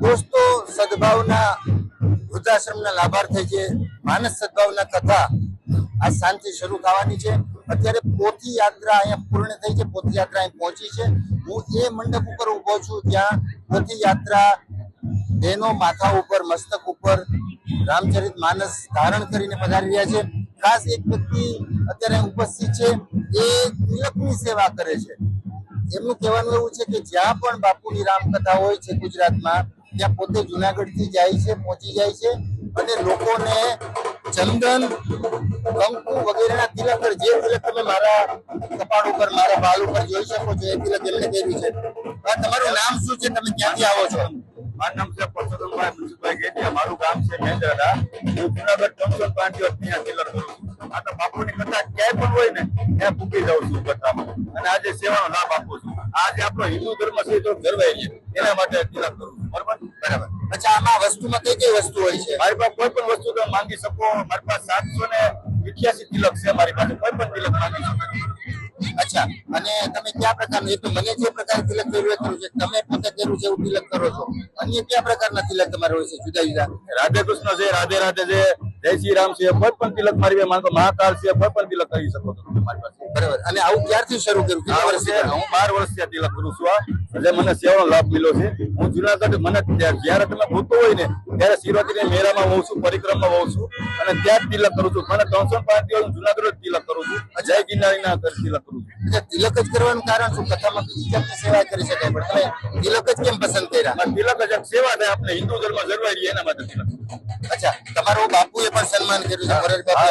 દોસ્તો, સદભાવના વૃદ્ધાશ્રમના લાભાર્થી છે માનસ સદભાવના કથા આ શાંતિ શરૂ થવાની છે. અત્યારે પોથી યાત્રા અહીંયા પૂર્ણ થઈ છે, પોથી યાત્રા અહીં પહોંચી છે. હું એ મંડપ ઉપર ઊભો છું, જ્યાં પોથી યાત્રા બહેનો માથા ઉપર, મસ્તક ઉપર રામચરિત માનસ ધારણ કરીને પધારી રહ્યા છે. ખાસ એક વ્યક્તિ અત્યારે ઉપસ્થિત છે, એ તિલકની સેવા કરે છે. એમનું કહેવાનું એવું છે કે જ્યાં પણ બાપુની રામકથા હોય છે ગુજરાતમાં ત્યાં પોતે જુનાગઢથી જાય છે, પહોંચી જાય છે અને લોકોને ચંદન, કંકુ વગેરેના તિલક જે તિલક તમે મારા કપાળ ઉપર, મારા બાલ ઉપર જોઈ શકો છો, એ તિલક એમને કર્યું છે. તમારું નામ શું છે? તમે ક્યાંથી આવો છો? મારું નામ છે પરસોત્તમભાઈ મુનસુભાઈ ગેટિયા. મારું ગામ છે મેંદરડા. હું જુનાગઢ પાંચ દિવસ ત્યાં તિલક કરું છું. આ તો બાપુની કથા ક્યાંય પણ હોય ને, ત્યાં પૂકી જાઉં છું કથામાં. અને આજે સેવાનો લાભ આપું છું. આજે આપણો હિન્દુ ધર્મ છે, તો ગરવાઈ છે. એના માટે તિલક કરું બરોબર. બરાબર અચ્છા આમાં વસ્તુમાં કઈ કઈ વસ્તુ હોય છે? મારી પાસે કોઈ પણ વસ્તુ તમે માંગી શકો. મારી પાસે સાતસો ને અઠ્યાસી તિલક છે મારી પાસે. કોઈ પણ તિલક માંગી શકો. અચ્છા અને તમે કયા પ્રકારનું એ મને જે પ્રકાર તિલક કર્યું એ છે. તમે પોતે કર્યું છે એવું તિલક કરો છો. અન્ય કયા પ્રકારના તિલક તમારે હોય છે? જુદા જુદા. રાધે કૃષ્ણ છે રાધે રાધે છે જય શ્રી રામ છે. કોઈ પણ તિલક મારી પાસે માંગો. મહાકાળ છે કોઈ પણ તિલક કરી શકો છો મારી પાસે. બરાબર. અને આવું ક્યારથી શરૂ કર્યું? હું બાર વર્ષથી આ તિલક કરું છું આ એટલે મને સેવાનો લાભ મળ્યો છે. હું જુનાગઢ મને જયારે તમે ભૂતો હોય ને ત્યારે શિવરાત્રી મેળામાં હોઉં છું પરિક્રમા હોઉં છું અને ત્યાં જ તિલક કરું છું. મને ત્રણસો પાંચ દિવસ જુનાગઢ જ તિલક કરું છું. જય ગિરનારીના તિલક કરું છું. તિલક જ કરવાનું કારણ શું? કથામાં બીજી સેવા કરી શકાય પણ તમે તિલક જ કેમ પસંદ કર્યા? તિલક જ સેવા થાય આપણે હિન્દુ ધર્મ જળવાઈ રહીએ એના માટે તિલક. અચ્છા તમારો એ પણ સન્માન કર્યું છે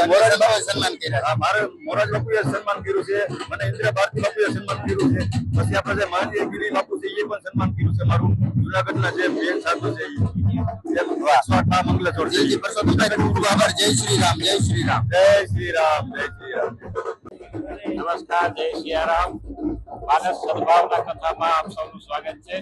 મોરારી બાપુ સન્માન કર્યા મારે મોરાજ એ સન્માન કર્યું છે મને ઇન્દિરા ભારતી બાપુએ સન્માન કર્યું છે. પછી આપણે જે મહાદેવ ગીરી બાપુ છે એ પણ સન્માન કર્યું છે મારું. જુનાગઢના જે બેન સાધુ છે એ. જય શ્રી રામ જય શ્રી રામ. જય શ્રી રામ જય શ્રી રામ. નમસ્કાર જય સિયારામ માનસ સદભાવના કથામાં આપ સૌનું સ્વાગત છે.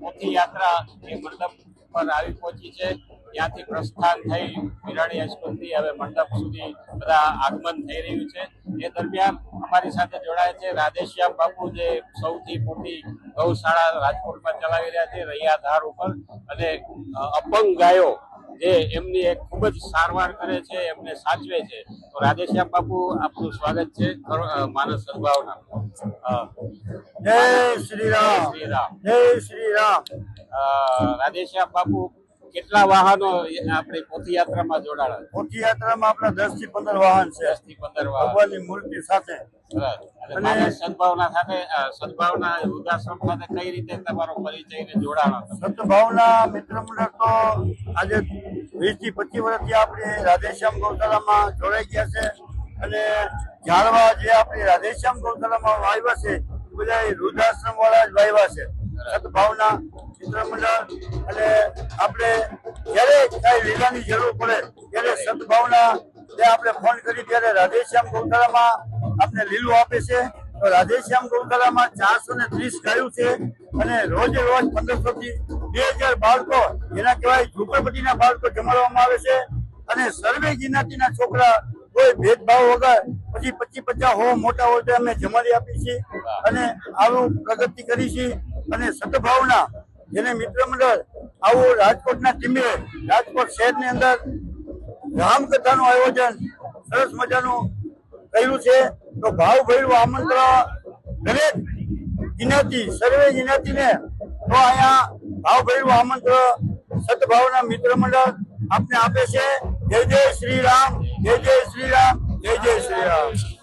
મોટી યાત્રા એ મંડપ પર આવી પહોંચી છે. ત્યાંથી પ્રસ્થાન થઈ વિરાણી હાઈસ્કૂલથી હવે મંડપ સુધી બધા આગમન થઈ રહ્યું છે. એ દરમિયાન અમારી સાથે જોડાય છે રાધેશ્યામ બાપુ જે સૌથી મોટી ગૌશાળા રાજકોટમાં ચલાવી રહ્યા છે રૈયા ધાર ઉપર. અને અપંગ ગાયો જે એમની એક ખૂબ જ સારવાર કરે છે એમને સાચવે છે. તો રાધેશ્યામ બાપુ આપનું સ્વાગત છે. માનસ સદભાવના. જય શ્રી જય રામ શ્રી રામ. જય શ્રી રામ. રાધેશ્યામ બાપુ કેટલા વાહનો આપણે પોથી યાત્રામાં જોડાણા મોટી યાત્રામાં આપણા દસથી પંદર વાહન છે. દસથી પંદર વાહન. ભગવાનની મૂર્તિ સાથે. અને સદભાવના સાથે સદભાવના ઉદાસમ સાથે કઈ રીતે તમારો પરિચય ને જોડાણો સદભાવના મિત્ર મંડળ તો આજે વીસથી પચીસ વર્ષથી આપણે રાધેશ્યામ ગૌશાળામાં જોડાઈ ગયા છે. અને ઝાડવા જે આપણે રાધેશ્યામ ગૌશાળામાં વાવ્યા છે બધા વૃદ્ધાશ્રમ વાળા જ વાવ્યા છે. સદભાવના આપણે લીલું આપે છે. તો રાધેશ્યામ ગૌશાળામાં ચારસો ને ત્રીસ ગાયું છે અને રોજે રોજ પંદરસો થી બે હજાર બાળકો એના કહેવાય ઝૂંપડપટ્ટીના બાળકો જમાડવામાં આવે છે અને સર્વે જ્ઞાતિના છોકરા કોઈ ભેદભાવ વગર પછી પચીસ પચાસ હો મોટા હોય અમે જમાડી આપીએ છીએ અને આવું પ્રગતિ કરી છે અને સદભાવના જેને મિત્ર મંડળ આવું રાજકોટના ટીમે રાજકોટ શહેરની અંદર રામકથાનું આયોજન સરસ મજાનું કર્યું છે. તો ભાવ ભર્યું આમંત્રણ દરેક જ્ઞાતિ, સર્વે જ્ઞાતિને તો અહીંયા ભાવ ભર્યું આમંત્રણ સદભાવના મિત્ર મંડળ આપને આપે છે. જય જય શ્રી રામ, જય જય શ્રી રામ, જય જય શ્રી રામ.